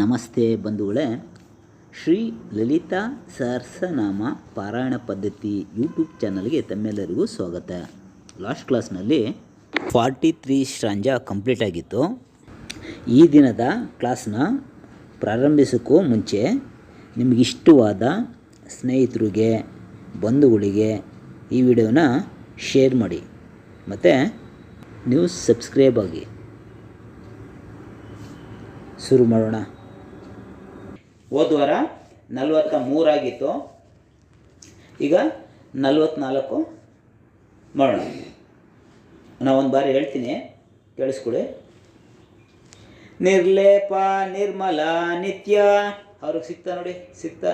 ನಮಸ್ತೆ ಬಂಧುಗಳೇ, ಶ್ರೀ ಲಲಿತಾ ಸಹಸ್ರನಾಮ ಪಾರಾಯಣ ಪದ್ಧತಿ ಯೂಟ್ಯೂಬ್ ಚಾನಲ್ಗೆ ತಮ್ಮೆಲ್ಲರಿಗೂ ಸ್ವಾಗತ. ಲಾಸ್ಟ್ ಕ್ಲಾಸ್ನಲ್ಲಿ ಫಾರ್ಟಿ ತ್ರೀ ಶ್ರಾಂಜ ಕಂಪ್ಲೀಟ್ ಆಗಿತ್ತು. ಈ ದಿನದ ಕ್ಲಾಸ್ನ ಪ್ರಾರಂಭಿಸೋಕ್ಕೂ ಮುಂಚೆ ನಿಮಗಿಷ್ಟವಾದ ಸ್ನೇಹಿತರಿಗೆ, ಬಂಧುಗಳಿಗೆ ಈ ವಿಡಿಯೋನ ಶೇರ್ ಮಾಡಿ. ಮತ್ತು ನೀವು ಸಬ್ಸ್ಕ್ರೈಬ್ ಆಗಿ ಶುರು ಮಾಡೋಣ. ಹೋದ ವಾರ ನಲವತ್ತ ಮೂರಾಗಿತ್ತು ಈಗ ನಲವತ್ತ್ನಾಲ್ಕು ಮಾಡೋಣ ನಾವೊಂದು ಒಂದು ಬಾರಿ ಹೇಳ್ತೀನಿ ಕೇಳಿಸ್ಕೊಳ್ಳಿ ನಿರ್ಲೇಪ ನಿರ್ಮಲ ನಿತ್ಯ. ಅವ್ರಿಗೆ ಸಿಗ್ತಾ ನೋಡಿ ಸಿಗ್ತಾ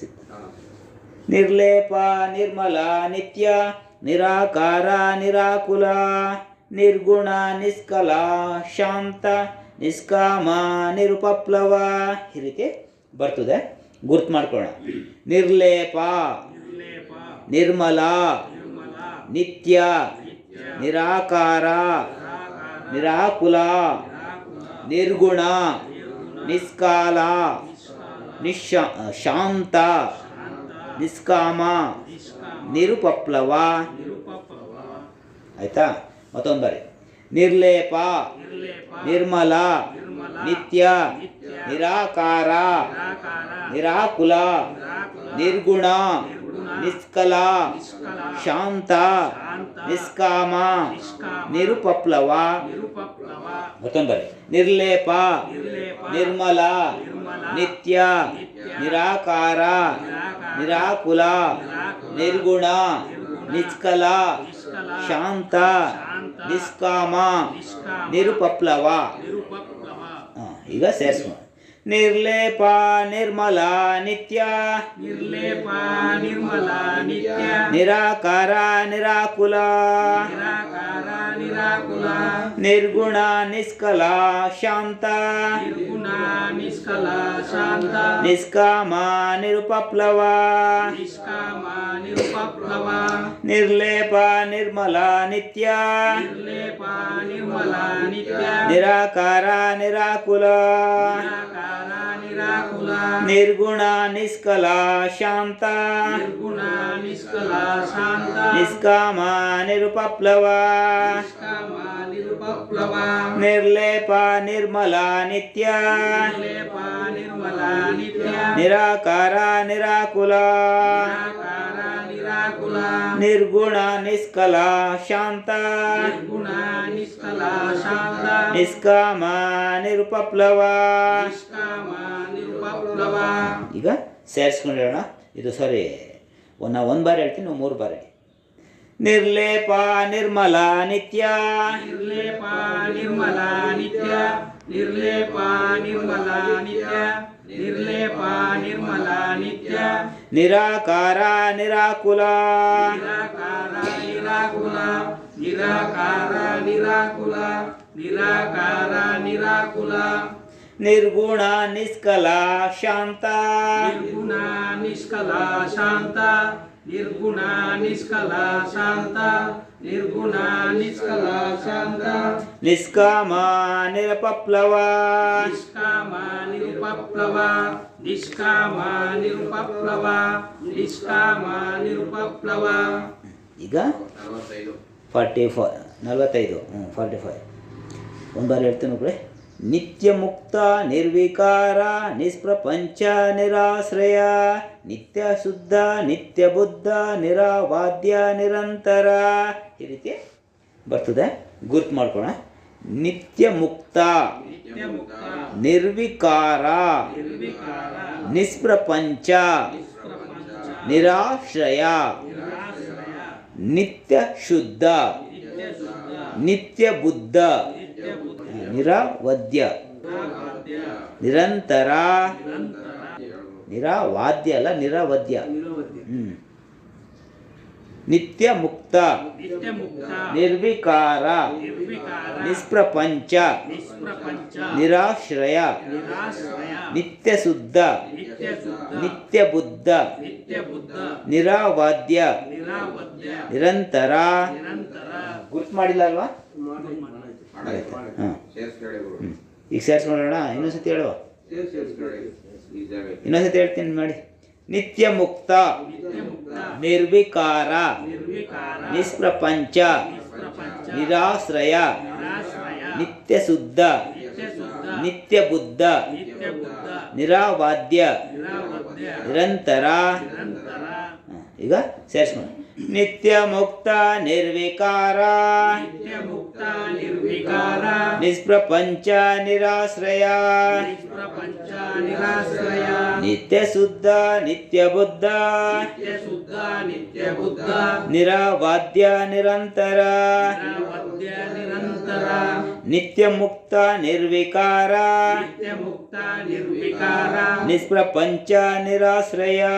ಸಿಕ್ತ. ನಿರ್ಲೇಪ ನಿರ್ಮಲ ನಿತ್ಯ. ನಿರಾಕಾರ ನಿರಾಕುಲ. ನಿರ್ಗುಣ ನಿಷ್ಕಲ. ಶಾಂತ ನಿಷ್ಕಾಮ ನಿರುಪಪ್ಲವ. ಈ ರೀತಿ ಬರ್ತದೆ. ಗುರ್ತು ಮಾಡ್ಕೊಳ್ಳೋಣ. ನಿರ್ಲೇಪ. ನಿರ್ಮಲ. ನಿತ್ಯ. ನಿರಾಕಾರ. ನಿರಾಕುಲ. ನಿರ್ಗುಣ. ನಿಷ್ಕಾಲ. ನಿಶಾ ಶಾಂತ. ನಿಷ್ಕಾಮ. ನಿರುಪಪ್ಲವ. ಆಯ್ತಾ? ಮತ್ತೊಂದು ಬಾರಿ ನಿರ್ಲೇಪ. ನಿರ್ಮಲ. ನಿತ್ಯ. ನಿರಾಕಾರ. ನಿರಾಕುಲ. ನಿರ್ಗುಣ. ನಿಷ್ಕಲ. ಶಾಂತ. ನಿಷ್ಕಾಮ. ನಿರುಪಪ್ಲವ. ಮತ್ತೊಂದರೆ. ನಿರ್ಲೇಪ. ನಿರ್ಮಲ. ನಿತ್ಯ. ನಿರಾಕಾರ. ನಿರಾಕುಲ. ನಿರ್ಗುಣ. ನಿಷ್ಕಲ. ಶಾಂತ. ನಿಷ್ಕಾಮ. ನಿರುಪಪ್ಲವ. ಹಾ, ಈಗ ಸೇರಿಸೋಣ निर्लेपा निर्मला नित्या। निर्लेपा निर्मला नित्या। निराकारा निराकुला। निराकारा निराकुला। निर्गुणा निष्कला शांता। निर्गुणा निष्कला शान्ता निष्कामा निरुपप्लवा। निष्कामा निरुपप्लवा। निर्लेपा निर्मला नित्या। निर्लेपा निर्मला नित्या। निराकारा निराकुला। निराकारा निर्गुण निष्कला शान्ता निष्कामा निरुपप्लवा निर्लेपा निर्मला नित्या निराकारा निराकुला ನಿರ್ಗುಣ. ನಿಷ್ಕಲ ಶಾಂತ. ನಿರ್ಗುಣ ನಿಷ್ಕಲ ಶಾಂತ. ನಿಷ್ಕಾಮ ನಿರುಪಪ್ಲವ. ಈಗ ಸೇರಿಸ್ಕೊಂಡು ಹೇಳೋಣ ಇದು ಸಾರಿ. ನಾ ಒಂದು ಬಾರಿ ಹೇಳ್ತೀನಿ ನೀವು ಮೂರು ಬಾರಿ. ನಿರ್ಲೇಪ ನಿರ್ಮಲ ನಿತ್ಯ. ನಿರ್ಲೇಪ ನಿರ್ಮಲ ನಿತ್ಯ. ನಿರ್ಲೇಪ ನಿರ್ಮಲ ನಿತ್ಯ. निर्लेपा निर्मला नित्या। निराकारा निराकुला। निराकारा निराकुला। निराकारा निराकुला। निराकारा निराकुला। निर्गुणा निष्कला शांता। निर्गुणा निष्कला शांता। ನಿರ್ಗುಣ ನಿಷ್ಕಲ ಶಾಂತ ನಿರ್ಗುಣ ನಿಷ್ಕಲ ಶಾಂತ. ನಿಷ್ಕಾಮ ನಿರಪಪ್ಲವ. ನಿಷ್ಕಾಮ ನಿರುಪಪ್ಲವ ನಿಷ್ಕಾಮ ನಿರುಪಪ್ಲವ ನಿಷ್ಕಾಮ ನಿರುಪಪ್ಲವ. ಈಗ? ಫಾರ್ಟಿ ಫೈ ನಲವತ್ತೈದು ಹ್ಞೂ ಫಾರ್ಟಿ ಫೈವ್ ಒಂದು ಬಾರಿ ಹೇಳ್ತೀನಿ ಕಡೆ ನಿತ್ಯ ಮುಕ್ತ ನಿರ್ವಿಕಾರ ನಿಸ್ಪ್ರಪಂಚ ನಿರಾಶ್ರಯ ನಿತ್ಯ ಶುದ್ಧ ನಿತ್ಯ ಬುದ್ಧ ನಿರಾವಾದ್ಯ, ನಿರಂತರ. ಈ ರೀತಿ ಬರ್ತದೆ. ಗುರ್ತು ಮಾಡ್ಕೋಣ. ನಿತ್ಯ ಮುಕ್ತ ನಿರ್ವಿಕಾರ ನಿಸ್ಪ್ರಪಂಚ ನಿರಾಶ್ರಯ ನಿತ್ಯ ಶುದ್ಧ ನಿತ್ಯ ಬುದ್ಧ ನಿರವದ್ಯ. ನಿರಂತರ. ನಿರವಾದ್ಯ ಅಲ್ಲ, ನಿರವದ್ಯ. ನಿತ್ಯ ಮುಕ್ತ ನಿರ್ವಿಕಾರ. ನಿಷ್ಪ್ರಪಂಚ. ನಿರಾಶ್ರಯ. ನಿತ್ಯ ಶುದ್ಧ ನಿತ್ಯ ಬುದ್ಧ ನಿರಾವಾದ್ಯ. ನಿರಂತರ. ಗುರ್ತು ಮಾಡಿಲ್ಲ ಅಲ್ವಾ? ಹಾಂ ಈಗ ಸೇರಿಸ್ಕೊಳ್ಳೋಣ ಇನ್ನೊಂದ್ಸತಿ ಹೇಳುವ? ಇನ್ನೊಂದ್ಸತಿ ಹೇಳ್ತೀನಿ ಮಾಡಿ. ನಿತ್ಯ ಮುಕ್ತ ನಿರ್ವಿಕಾರ ನಿಷ್ಪ್ರಪಂಚ ನಿರಾಶ್ರಯ ನಿತ್ಯ ಶುದ್ಧ ನಿತ್ಯ ಬುದ್ಧ ನಿರಾವಾದ್ಯ ನಿರಂತರ. ಈಗ ಸೇರಿಸ್ಕೊಂಡು ನಿತ್ಯ ಮುಕ್ತ ನಿರ್ವಿಕಾರ నిష్ప్రపంచ నిరాశ్రయ నిత్య శుద్ధ నిత్య బుద్ధ నిరావాద్య నిరంతర. నిత్య ముక్త मुक्ता निर्विकारा। नित्य मुक्ता निर्विकारा। निष्प्रपंच निराश्रया।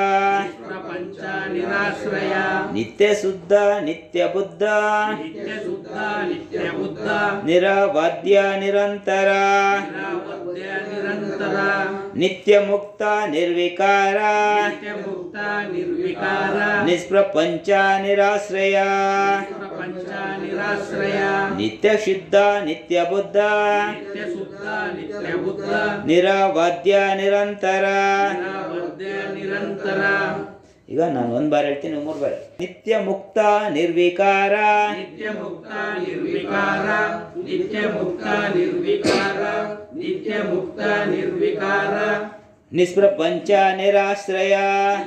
निष्प्रपंच निराश्रया। नित्य शुद्ध नित्य बुद्ध नित्य शुद्ध नित्य बुद्ध नित्यशुद्ध निरंतरा। निरवद्य निरंतरा। नित्य मुक्ता निर्विकारा। नित्य मुक्ता निर्विकारा। निष्प्रपंच निराश्रया। ನಿತ್ಯ ಶುದ್ಧ ನಿತ್ಯ ಬುದ್ಧ. ನಿತ್ಯ ನಿರಾಶ್ರಯ ಶುದ್ಧ ಬುದ್ಧ. ಶುದ್ಧ ಬುದ್ಧ ನಿರಂತರ ನಿರಂತರ. ಈಗ ನಾನು ಒಂದ್ ಬಾರಿ ಹೇಳ್ತೀನಿ ಮೂರು ಬಾರಿ. ನಿತ್ಯ ಮುಕ್ತ ನಿರ್ವಿಕಾರ. ನಿತ್ಯ ಮುಕ್ತ ನಿರ್ವಿಕಾರ. ನಿತ್ಯ ಮುಕ್ತ ನಿರ್ವಿಕಾರ. ನಿತ್ಯ ಮುಕ್ತ ನಿರ್ವಿಕಾರ. ನಿಷ್ಪ್ರಪಂಚ ನಿರಾಶ್ರಯ.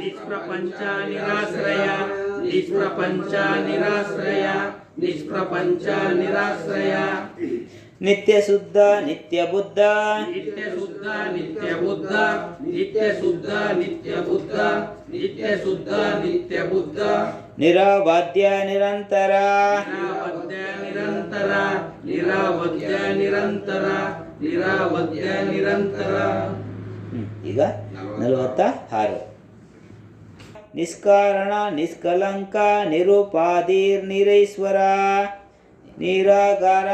ನಿಷ್ಪ್ರಪಂಚ ನಿರಾಶ್ರಯ. ನಿಷ್ಪ್ರಪಂಚ ನಿರಾಶ್ರಯ ನಿಷ್ಪ್ರಪಂಚ ನಿರಾಶ್ರಯ. ನಿತ್ಯ ಶುದ್ಧ ನಿತ್ಯ ಬುದ್ಧ. ನಿತ್ಯ ಶುದ್ಧ ನಿತ್ಯ ಬುದ್ಧ. ನಿತ್ಯ ಶುದ್ಧ ನಿತ್ಯ ಬುದ್ಧ. ನಿತ್ಯ ಶುದ್ಧ ನಿತ್ಯ ಬುದ್ಧ. ನಿರವಾದ್ಯ ನಿರಂತರ. ನಿರಾವದ್ಯ ನಿರಂತರ. ನಿರಾವದ್ಯ ನಿರಂತರ. ನಿರಾವದ್ಯ ನಿರಂತರ. ಈಗ ನಲವತ್ತ ಆರು ನಿಷ್ಕಾರಣ ನಿಷ್ಕಲಂಕ ನಿರುಪಾದೀರ್ ನಿರೈಶ್ವರ ನಿರಾಗಾರ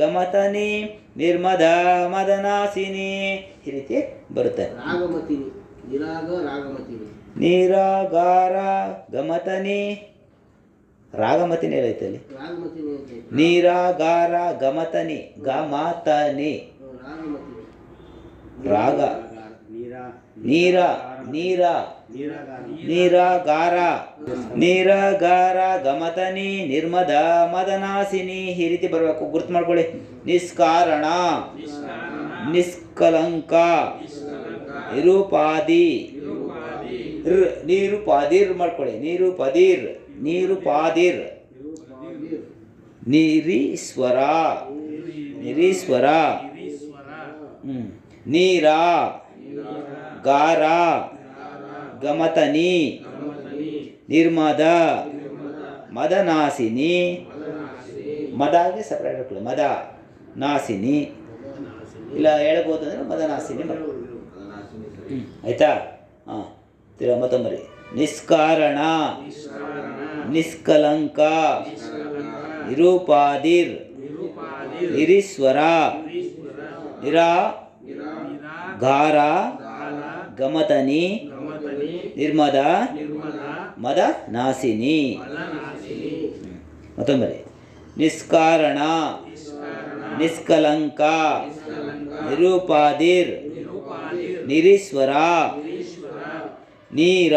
ಗಮತನಿ ನಿರ್ಮದ ಮದನಾಸಿನಿ ಈ ರೀತಿ ಬರುತ್ತೆ. ರಾಗಮತಿನಿ ನಿರಾಗ ರಾಗಮತಿನಿ ನೀರಾಗಾರ ಗಮತನಿ ರಾಗಮತಿನಿ ಹೇಳೈತೆ ಅಲ್ಲಿ. ನೀರಾಗಾರ ಗಮತನಿ ಗಮತನಿ ರಾಗ. ನೀರ ನೀರ. ನೀರಾಗಾರ. ನೀರಾಗಾರ ಗಮತನಿ ನಿರ್ಮದ ಮದನಾಸಿನಿ ಈ ರೀತಿ ಬರಬೇಕು. ಗುರ್ತು ಮಾಡ್ಕೊಳ್ಳಿ. ನಿಷ್ಕಾರಣ ನಿಷ್ಕಲಂಕ. ನಿರುಪಾದಿ. ನೀರುಪಾದಿರ್ ನೀರು ಪಾದಿರ್ ಮಾಡ್ಕೊಳ್ಳಿ. ನೀರು ಪದೀರ್ ನೀರು ಪಾದಿರ್ ನೀರೀಶ್ವರ. ನಿರೀಶ್ವರ. ನೀರ ಗಾರ ಗಮತನಿ. ನಿರ್ಮದ. ಮದನಾಸಿನಿ. ಮದಾಗೆ ಸಪ್ರೇಟ್ ಹಾಕೊಳ್ಳಿ ಮದ, ನಾಸಿನಿ. ಇಲ್ಲ, ಹೇಳ್ಬೋದು ಅಂದರೆ ಮದನಾಸಿನಿ ಆಯಿತಾ? ಹಾಂ ತಿರ ಮತ್ತೊಂಬರಿ ನಿಷ್ಕಾರಣ. ನಿಷ್ಕಲಂಕ. ನಿರೂಪಾದಿರ್. ನಿರೀಶ್ವರ. ನಿರಾ ಗಾರ. ಗಮತನಿ. ನಿರ್ಮದ ಮದ ನಾಸಿನಿ. ಮತ್ತೊಂಬರಿ ನಿಷ್ಕಾರಣ ನಿಷ್ಕಲಂಕ ನಿರೂಪಾದಿರ್ ನಿರೀಶ್ವರ ನೀರ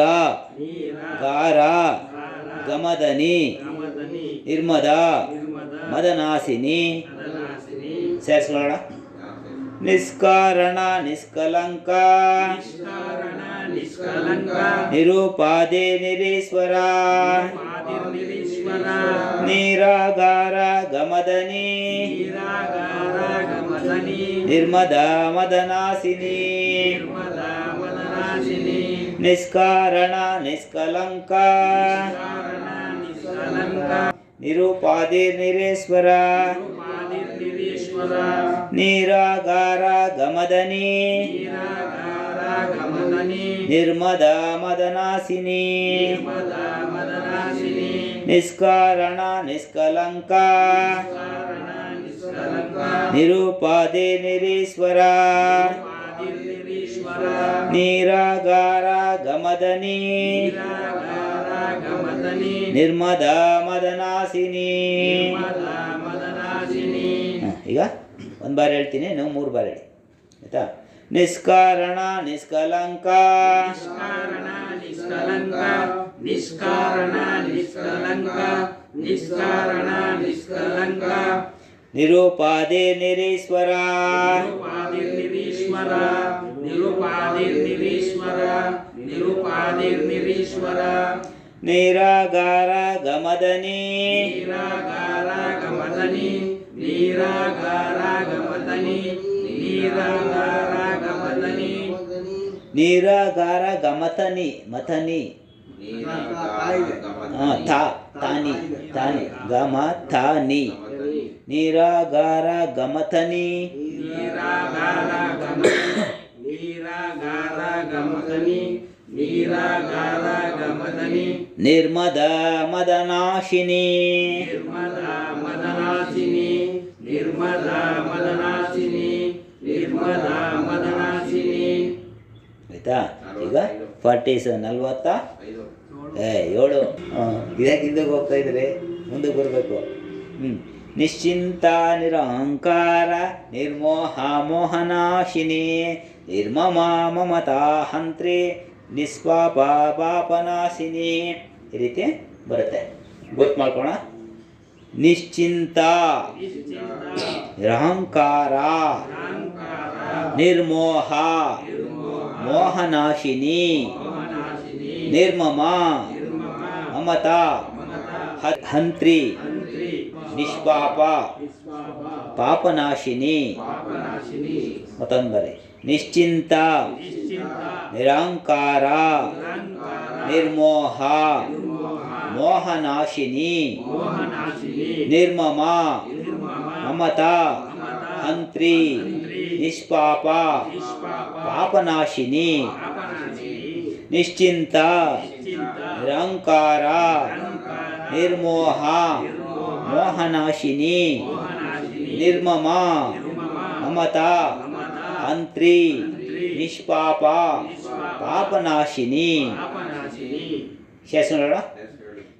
ಗಾರ ಗಮದನಿ ನಿರ್ಮದ ಮದನಾಸಿನಿ ಸೇರಿಸ್ಕೊಳ್ಳೋಣ. ನಿಷ್ಕಾರಣ ನಿಷ್ಕಲಂಕ ನಿರೂಪಾದಿ ನಿರೀಶ್ವರ. ನೀರಾಗಾರ ಗಮದನಿ. ನಿರ್ಮದ ಮದನಾಸಿನಿ. ನಿಷ್ಕಾರಣ ನಿಷ್ಕಲಂಕ. ಕಾರಣ ನಿರೇಶ್ವರ. ನಿರಾಗಾರ ಗಮದನಿ. ನಿರ್ಮದ ಮದನಾಸಿನಿ ನಿಷ್ಕಾರಣ ನಿಷ್ಕಲಂಕ. ನಿರುಪಾದಿ ನಿರೀಶ್ವರ. ನೀರಾಗಾರ ಗಮದನಿ. ನಿರ್ಮದ ಮದನಾಸಿನಿ ಈಗ ಒಂದು ಬಾರಿ ಹೇಳ್ತೀನಿ ನೀವು ಮೂರು ಬಾರಿ ಹೇಳಿ. ಆಯ್ತಾ? निष्कारण निष्कलङ्का निरूपादे निरीश्वरा। निरूपादिर्निरीश्वरा निरूपादिर्निरीश्वरा निरूपादिर्निरीश्वरा निरागार गमदने। निरागार गमदने। निरागार गमदने। निरागार నిరాగార గమతని మతని తాని తాని గమ తాని నిరాగార గమతని నిర్మద మదనాశిని నిర్మద మదనాశిని నిర్మద మదనాశిని నిర్మద మదనాశిని ಆಯ್ತಾ? ಈಗ ಫಾರ್ಟಿ ನಲ್ವತ್ತ? ಏ ಏಳು. ಇದಕ್ಕೆ ಹಿಂದಕ್ಕೆ ಹೋಗ್ತಾ ಇದ್ರೆ ಮುಂದೆ ಬರಬೇಕು. ಹ್ಞೂ ನಿಶ್ಚಿಂತ ನಿರಹಂಕಾರ ನಿರ್ಮೋಹ ಮೋಹನಾಶಿನಿ ನಿರ್ಮಮ ಮಮತಾ ಹಂತ್ರಿ ನಿಸ್ಪಾಪ ಪಾಪನಾಶಿನಿ. ಈ ರೀತಿ ಬರುತ್ತೆ. ಗೊತ್ತು ಮಾಡ್ಕೋಣ? ನಿಶ್ಚಿಂತ. ನಿರಹಂಕಾರ. ನಿರ್ಮೋಹ. ಮೋಹನಾಶಿನಿ ನಿರ್ಮಮ ಮಮತಾ ಹ- ಹಂತ್ರಿ ನಿಷ್ಪಾಪ ಪಾಪನಾಶಿನಿ ಮತ್ತೊಂದು ಬರಿ ನಿಶ್ಚಿಂತ ನಿರಂಕಾರ ನಿರ್ಮೋಹ ಮೋಹನಾಶಿನಿ ನಿರ್ಮಮ ಮಮತಾ ಹಂತ್ರಿ निष्पापा पापनाशिनी निश्चिंता निरंकारा निर्मोहा मोहनाशिनी निर्ममा ममता अंत्री निष्पापा पापनाशिनी।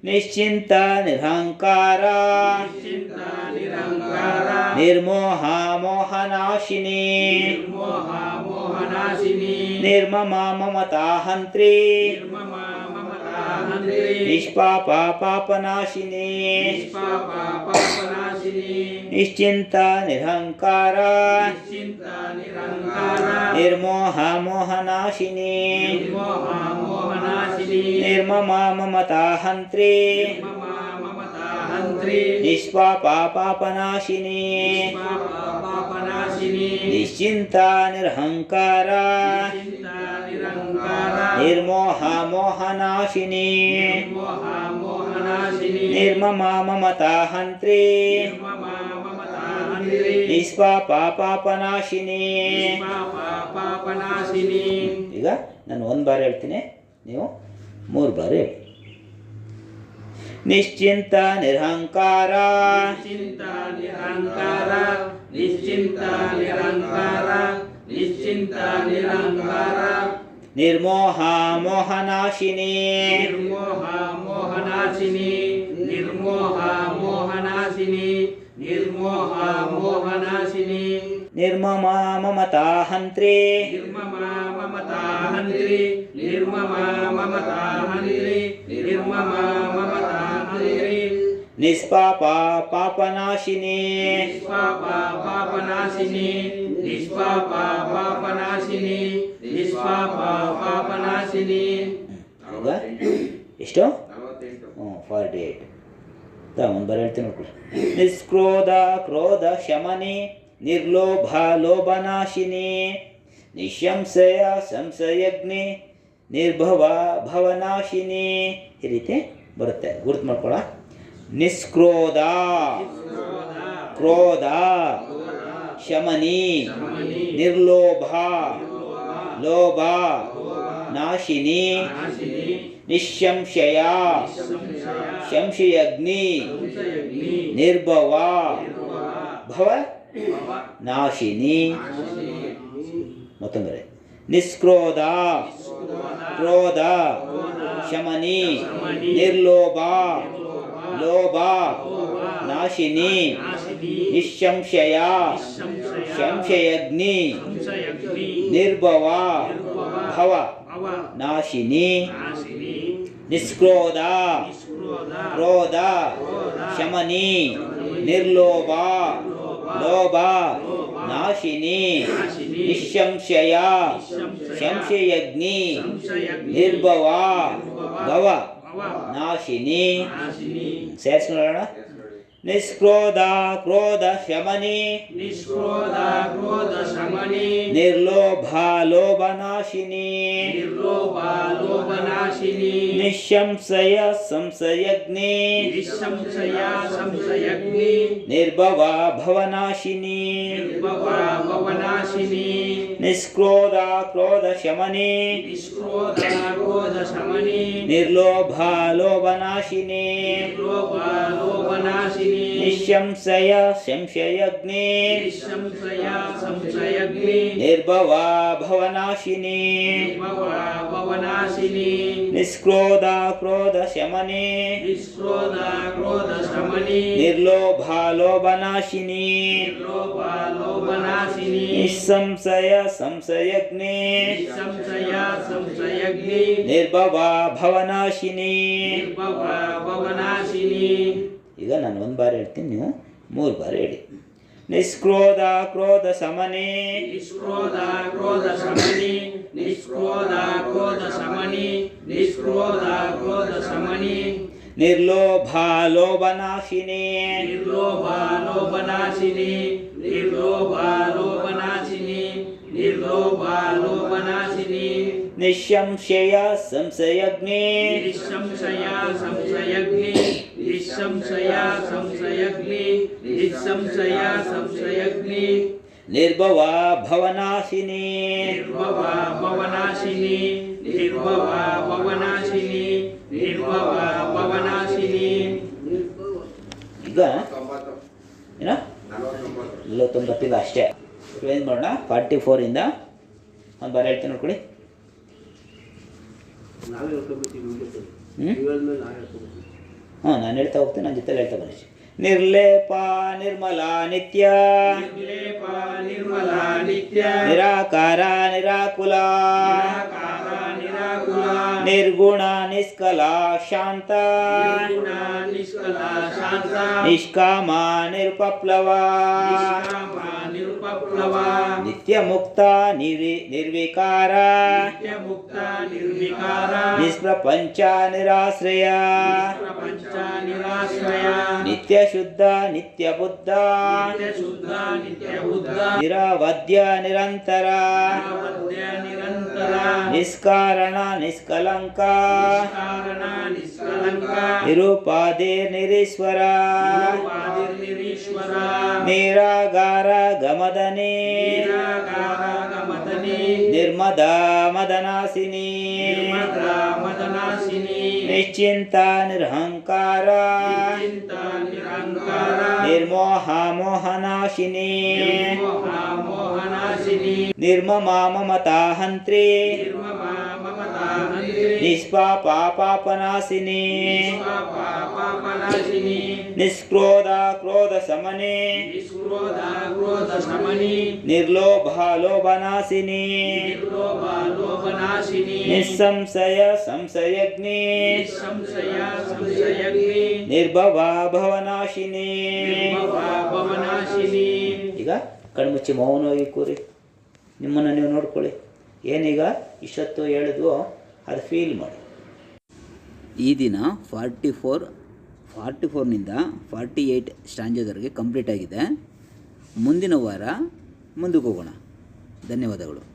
निश्चिंता निरंकारा निर्मोहा मोहनाशिनी। निर्ममा ममता हन्त्री। निष्पापा पापनाशिनी। निश्चिन्ता निरहङ्कारा। निर्मोहा मोहनाशिनी। निर्ममा ममता हन्त्री। ಪಾಪನಾಶಿನಿ ನಿಶ್ಚಿಂತ ನಿರ್ಹಂಕಾರ. ನಿರ್ಮೋಹ ಮೋಹನಾಶಿನಿ. ನಿರ್ಮ ಮೋಹನಾಶಿನಿ. ನಿರ್ಮಮ ಮಮತಾ ಹಂತ್ರಿ ಮಮ ನಿಷ್ಪಾಪ ಪಾಪನಾಶಿನಿ ನಿಷ್ಪಾಪ ಪಾಪನಾಶಿನಿ ಈಗ ನಾನು ಒಂದು ಬಾರಿ ಹೇಳ್ತೀನಿ. ನೀವು ಮೂರು ಬಾರಿ ಹೇಳಿ निश्चिन्त निरहंकारा। निश्चिन्त निरहंकारा। निश्चिंता निरहंकारा। निश्चिंता निरहंकारा। निर्मोहा मोहनाशिनी। निर्मोहा मोहनाशिनी। निर्मोहा मोहनाशिनी। निर्मोहा मोहनाशिनी। निर्ममा ममता हंत्रे निर्ममा ममता हंत्रे निर्ममा ममता हंत्रे निर्ममा ममता ನಿಷ್ಪಾಪ ಪಾಪನಾಶಿನಿ. ನಿಷ್ಪಾಪ ಪಾಪನಾಶಿನಿ. ನಿಷ್ಪಾಪ ಪಾಪನಾಶಿನಿ. ನಿಷ್ಪಾಪ ಪಾಪನಾಶಿನಿ. ಎಷ್ಟು? ಹ್ಞೂ ಫಾರ್ಟಿ ಏಯ್ಟ್ ಒಂದು ಬರ ಹೇಳ್ತೀನಿ ನೋಡ್ಕೊಳ್ಳಿ ನಿಷ್ಕ್ರೋಧ ಕ್ರೋಧ ಶಮನಿ ನಿರ್ಲೋಭ ಲೋಭನಾಶಿನಿ. ನಿಶಂಸಯ ಸಂಶಯಗ್ನಿ ನಿರ್ಭವ ಭವನಾಶಿನಿ. ಈ ರೀತಿ ಬರುತ್ತೆ. ಗುರುತು ಮಾಡ್ಕೊಳ್ಳ ನಿಷ್ಕ್ರೋಧ ಕ್ರೋಧ ಶಮನಿ ನಿರ್ಲೋಭ ಲೋಭ ನಾಶಿನಿ ನಿಶಂಶಯ ಶಂಶಯಗ್ನಿ ನಿರ್ಭವ ಭವ ನಾಶಿನಿ ಮತ್ತೊಂದರೆ ನಿಷ್ಕ್ರೋಧ ಕ್ರೋಧ ಶಮನಿ ನಿರ್ಲೋಭ लोभा नाशिनी निशंशया संशयग्नि निर्भवा भव नाशिनी निष्क्रोधा क्रोध शमनी निर्लोभा लोभा नाशिनी निशंशया संशयग्नि निर्भवा भव नाशिनी ನಿಶಂಶಯ ಸಂಶಯಗ್ನಿ ಸಂಶಯಗ್ನಿ ನಿರ್ಭವ ಭವ ಭವ ನಾಶಿನಿ ನಾಶಿನಿ ಸೇರಿಸ್ಕೊಳ್ಳೋಣ निष्क्रोधा क्रोध शमने। निष्क्रोधा क्रोध शमने। निर्लोभा लोभनाशिनी। निर्लोभा लोभनाशिनी। संशयग्नि। संशयग्नि। निर्भवा भवनाशिनी। निर्भवा भवनाशिनी। निष्क्रोधा क्रोध निष्क्रोधा क्रोध निर्लोभा लोभनाशिनी। निर्लोभा लोभनाशिनी। निःशंशय संशयग्ने निःशंशया संशयग्ने निर्भवा भवनाशिनी। भवनाशिनी। निष्क्रोधा क्रोधशमने। निष्क्रोधा निर्लोभा लोभनाशिनी। निर्लोभा लोभनाशिनी। संशयग्ने। संशयग्ने। निर्भवा भवनाशिनी। निर्भवा भवनाशिनी। ಈಗ ನಾನು ಒಂದು ಬಾರಿ ಹೇಳ್ತೀನಿ ನೀವು ಮೂರು ಬಾರಿ ಹೇಳಿ. ನಿಷ್ಕ್ರೋಧ ಕ್ರೋಧ ಸಮನೆ ನಿಷ್ಕ್ರೋಧ ಕ್ರೋಧ ಶಮನಿ ನಿಷ್ಕ್ರೋಧ ಕ್ರೋಧ ಸಮನಿ ನಿಷ್ಕ್ರೋಧ ಕ್ರೋಧ ಸಮನಿ ನಿರ್ಲೋಭ ಲೋಭನಾಶಿನಿ ನಿರ್ಲೋಭ ಲೋಭನಾಶಿನಿ ನಿರ್ಲೋಭ ಲೋಭನಾಶಿನಿ ನಿರ್ಲೋಭ ಲೋಭನಾಶಿನಿ ನಿಶಂಶಯ ಸಂಶಯಗ್ನಿ ನಿಶಂಶಯ ಸಂಶಯಗ್ನಿ ನಿಸ್ಸಂಶಯ ಸಂಶಯಗ್ನಿ ನಿಸ್ಸಂಶಯ ಸಂಶಯಗ್ನಿ. ನಿರ್ಭವ ಭವನಾಶಿನಿ. ನಿರ್ಭವ ಭವನಾಶಿನಿ ನಿರ್ಭವ ಭವನಾಶಿನಿ ನಿರ್ಭವ ಭವನಾಶಿನಿ. ಈಗ ಏನೋ? ನಲವತ್ತೊಂಬತ್ತಿಲ್ಲ ಅಷ್ಟೇ. ಏನ್ ಮಾಡೋಣ? ಫಾರ್ಟಿ ಇಂದ ಒಂದು ಬಾರಿ ಹೇಳ್ತೀನಿ ನೋಡ್ಕೊಳ್ಳಿ. ಹ್ಞೂ ನಾನು ಹೇಳ್ತಾ ಹೋಗ್ತೀನಿ ನನ್ನ ಜೊತೆ ಹೇಳ್ತಾ ಬನ್ನಿ ನಿರ್ಲೇಪ ನಿರ್ಮಲ ನಿತ್ಯ ನಿರ್ಲೇಪ ನಿರ್ಮಲ ನಿತ್ಯ ನಿರಾಕಾರ ನಿರಾಕುಲ ನಿರಾಕಾರ ನಿರಾಕುಲ ನಿರ್ಗುಣ ನಿಷ್ಕಲ ಶಾಂತ ನಿರ್ಗುಣ ನಿಷ್ಕಲ ಶಾಂತ ನಿಷ್ಕಾಮ ನಿರುಪಪ್ಲವ నిత్యముక్త నివి నిర్వికార. నిష్ప్రపంచ నిరాశ్రయ. నిత్యశుద్ధ నిత్యబుద్ధ. నిరవధ్య నిరంతర. నిష్కారణ నిష్కలంకార ಪ್ರಪಂಚ ನಿರಾಶ್ರಯ ನಿತ್ಯ ಶುದ್ಧ ನಿತ್ಯ ಬುದ್ಧ ನಿತ್ಯ ಶುದ್ಧ ನಿತ್ಯ ಬುದ್ಧ ನಿರವಧ್ಯ ನಿರಂತರ ನಿರವಧ್ಯ ನಿರಂತರ ನಿಷ್ಕಾರಣ ನಿಷ್ಕಲಂಕ ಕಾರಣ ನಿಷ್ಕಲಂಕ ನಿರುಪಾಧಿ ನಿರೀಶ್ವರ ನಿರೀಶ್ವರ ನಿರಾಗಾರ ಗಮದನೆ ನಿರಾಕಾರ ಗಮತನಿ ನಿರ್ಮದ ಮದನಾಸಿನಿ ನಿರ್ಮದ ಮದನಾಶಿನಿ ನಿಶ್ಚಿಂತ ನಿರ್ಹಂಕಾರ ಚಿಂತ ನಿರಂಕಾರ ನಿರ್ಮೋಹ ಮೋಹನಾಶಿನಿ ನಿರ್ಮೋಹ ಮೋಹನಾಶಿನಿ ನಿರ್ಮಮ ಮಮತಾ ಹಂತ್ರಿ ಪಾಪನಾಶಿನಿ ನಿಷ್ಕ್ರೋಧ ಕ್ರೋಧ ನಿರ್ಲೋಭ ಲೋಭನಾಶಿನಿ ನಿಸ್ಸಂಶಯ ಸಂಶಯಗ್ನಿ ನಿರ್ಭವ ಭವನಾಶಿನಿ ಈಗ ಕಣ್ಮುಚ್ಚಿ ಮೌನವಾಗಿ ಕೂರಿ ನಿಮ್ಮನ್ನು ನೀವು ನೋಡ್ಕೊಳ್ಳಿ. ಏನೀಗ ಇಷ್ಟೊತ್ತು ಹೇಳಿದ್ವೋ ಅದು ಫೀಲ್ ಮಾಡಿ. ಈ ದಿನ ಫಾರ್ಟಿ ಫೋರ್ ಫಾರ್ಟಿ ಫೋರ್ನಿಂದ ಫಾರ್ಟಿ ಏಯ್ಟ್ ಸ್ಟ್ಯಾಂಜದವರೆಗೆ ಕಂಪ್ಲೀಟ್ ಆಗಿದೆ. ಮುಂದಿನ ವಾರ ಮುಂದಕ್ಕೆ ಹೋಗೋಣ. ಧನ್ಯವಾದಗಳು.